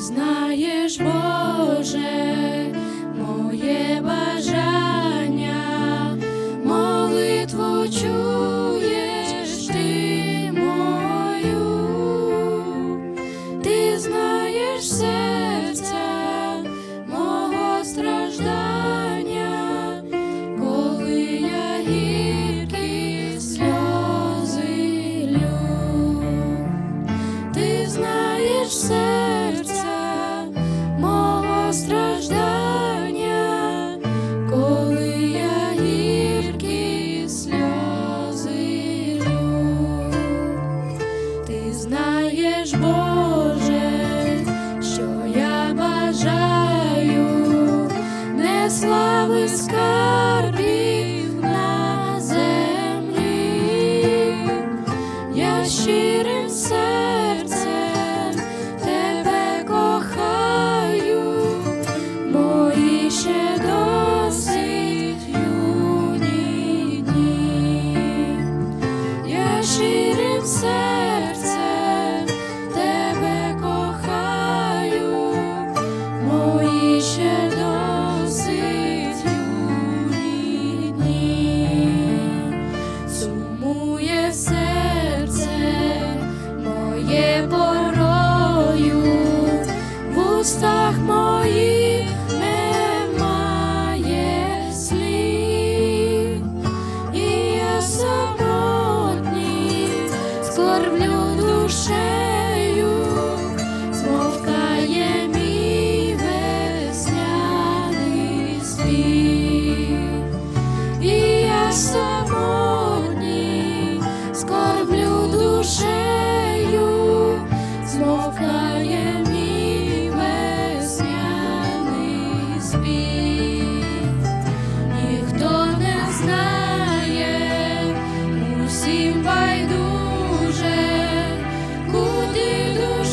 знаєш, Боже, моє бажання, молитву чуєш ти мою, ти знаєш серця мого страждання, коли я гіркі сльози. Ти знаєш серця знаєш, Боже, що я бажаю, не слави скарбів на землі. Я щирим серцем тебе кохаю, мої ще досить щирим серцем Сумує серце моє порою, в устах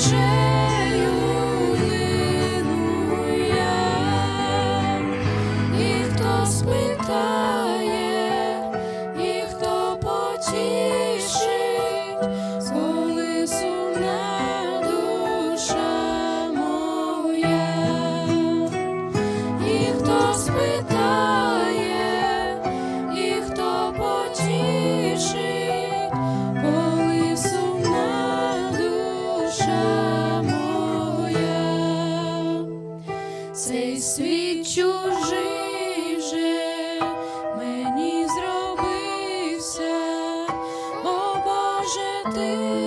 Should Цей світ чужий же мені зробився, о Боже, ти